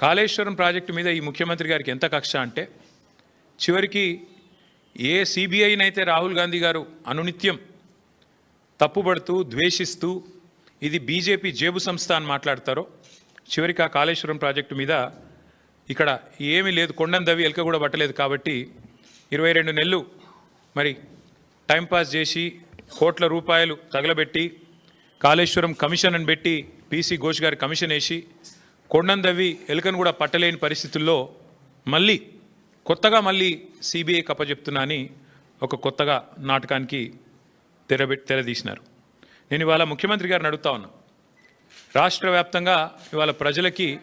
Kaleshwaram project మీద ఈ ముఖ్యమంత్రి గారికి ఎంత కక్ష అంటే చివరికి ఏ సిబిఐనైతే రాహుల్ గాంధీ గారు అనునిత్యం తప్పుబడుతూ ద్వేషిస్తూ ఇది బీజేపీ జేబు సంస్థ అని మాట్లాడతారో చివరికి ఆ కాళేశ్వరం ప్రాజెక్టు మీద ఇక్కడ ఏమీ లేదు కొండం దవి ఎలక కూడా పట్టలేదు కాబట్టి ఇరవై రెండు నెలలు మరి టైంపాస్ చేసి కోట్ల రూపాయలు తగలబెట్టి కాళేశ్వరం కమిషన్ అని పెట్టి పీసీ ఘోష్ గారి కమిషన్ వేసి కొండం దవ్వి ఎలుకను కూడా పట్టలేని పరిస్థితుల్లో మళ్ళీ కొత్తగా మళ్ళీ సిబిఐ కప్పచెప్తున్నా అని ఒక కొత్తగా నాటకానికి తెరబెట్టి తెరదీసినారు నేను ఇవాళ ముఖ్యమంత్రి గారిని అడుగుతా ఉన్నా. రాష్ట్ర వ్యాప్తంగా ఇవాళ ప్రజలకి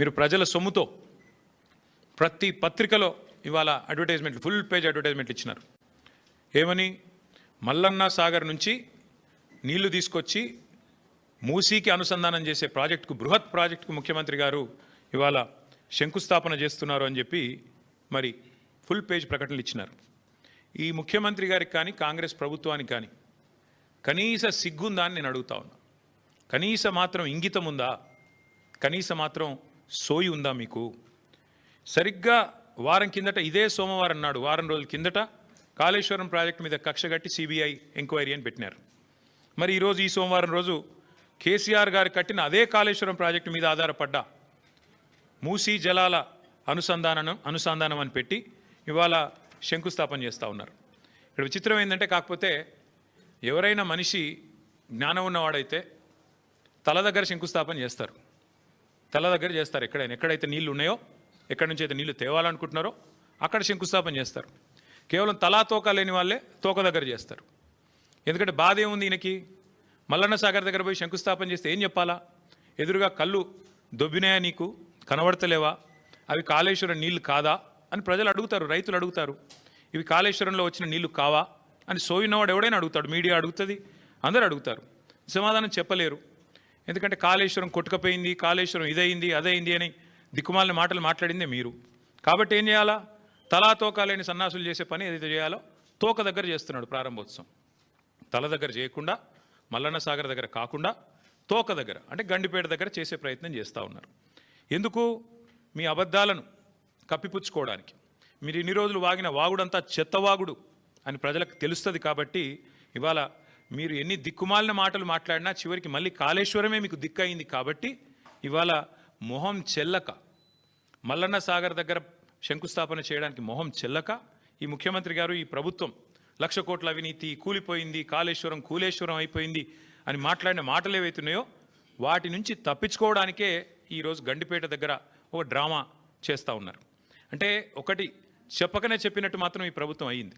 మీరు ప్రజల సొమ్ముతో ప్రతి పత్రికలో ఇవాళ అడ్వర్టైజ్మెంట్లు ఫుల్ పేజ్ అడ్వర్టైజ్మెంట్లు ఇచ్చినారు. ఏమని? మల్లన్న సాగర్ నుంచి నీళ్ళు తీసుకొచ్చి మూసీకి అనుసంధానం చేసే ప్రాజెక్టుకు బృహత్ ప్రాజెక్టుకు ముఖ్యమంత్రి గారు ఇవాళ శంకుస్థాపన చేస్తున్నారు అని చెప్పి మరి ఫుల్ పేజ్ ప్రకటనలు ఇచ్చినారు. ఈ ముఖ్యమంత్రి గారికి కానీ కాంగ్రెస్ ప్రభుత్వానికి కానీ కనీస సిగ్గుందా అని నేను అడుగుతా ఉన్నా. కనీస మాత్రం ఇంగితం ఉందా? కనీస మాత్రం సోయి ఉందా మీకు? సరిగ్గా వారం కిందట ఇదే సోమవారం నాడు వారం రోజుల కిందట కాళేశ్వరం ప్రాజెక్టు మీద కక్ష కట్టి సిబిఐ ఎంక్వైరీ అని పెట్టినారు. మరి ఈరోజు ఈ సోమవారం రోజు కేసీఆర్ గారు కట్టిన అదే కాళేశ్వరం ప్రాజెక్టు మీద ఆధారపడ్డ మూసీ జలాల అనుసంధానం అనుసంధానం అని పెట్టి ఇవాళ శంకుస్థాపన చేస్తూ ఉన్నారు. ఇక్కడ విచిత్రం ఏంటంటే కాకపోతే ఎవరైనా మనిషి జ్ఞానం ఉన్నవాడైతే తల దగ్గర శంకుస్థాపన చేస్తారు. తల దగ్గర చేస్తారు ఎక్కడైనా. ఎక్కడైతే నీళ్ళు ఉన్నాయో ఎక్కడి నుంచి అయితే నీళ్ళు తేవాలనుకుంటున్నారో అక్కడ శంకుస్థాపన చేస్తారు. కేవలం తలా తోక లేని వాళ్ళే తోక దగ్గర చేస్తారు. ఎందుకంటే బాధ ఏముంది ఈయనకి? మల్లన్న సాగర్ దగ్గర పోయి శంకుస్థాపన చేస్తే ఏం చెప్పాలా? ఎదురుగా కళ్ళు దొబ్బినాయా నీకు? కనబడతలేవా? అవి కాళేశ్వరం నీళ్ళు కాదా? అని ప్రజలు అడుగుతారు రైతులు అడుగుతారు. ఇవి కాళేశ్వరంలో వచ్చిన నీళ్ళు కావా? అని సోయినవాడు ఎవడైనా అడుగుతాడు మీడియా అడుగుతుంది అందరూ అడుగుతారు. సమాధానం చెప్పలేరు. ఎందుకంటే కాళేశ్వరం కొట్టుకపోయింది కాళేశ్వరం ఇదయింది అదైంది అని దిక్కుమాలిన మాటలు మాట్లాడిందే మీరు. కాబట్టి ఏం చేయాలా? తలా తోకాలేని సన్నాసులు చేసే పని ఏదైతే చేయాలో తోక దగ్గర చేస్తున్నాడు ప్రారంభోత్సవం. తల దగ్గర చేయకుండా మల్లన్న సాగర్ దగ్గర కాకుండా తోక దగ్గర అంటే గండిపేట దగ్గర చేసే ప్రయత్నం చేస్తూ ఉన్నారు. ఎందుకు? మీ అబద్ధాలను కప్పిపుచ్చుకోవడానికి. మీరు ఇన్ని రోజులు వాగిన వాగుడంతా చెత్తవాగుడు అని ప్రజలకు తెలుస్తుంది కాబట్టి ఇవాళ మీరు ఎన్ని దిక్కుమాలిన మాటలు మాట్లాడినా చివరికి మళ్ళీ కాళేశ్వరమే మీకు దిక్కయింది కాబట్టి ఇవాళ మొహం చెల్లక మల్లన్న సాగర్ దగ్గర శంకుస్థాపన చేయడానికి మొహం చెల్లక ఈ ముఖ్యమంత్రి గారు ఈ ప్రభుత్వం లక్ష కోట్ల అవినీతి కూలిపోయింది కాళేశ్వరం కూలేశ్వరం అయిపోయింది అని మాట్లాడిన మాటలు ఏవైతున్నాయో వాటి నుంచి తప్పించుకోవడానికే ఈరోజు గండిపేట దగ్గర ఒక డ్రామా చేస్తూ ఉన్నారు. అంటే ఒకటి చెప్పకనే చెప్పినట్టు మాత్రం ఈ ప్రభుత్వం అయ్యింది.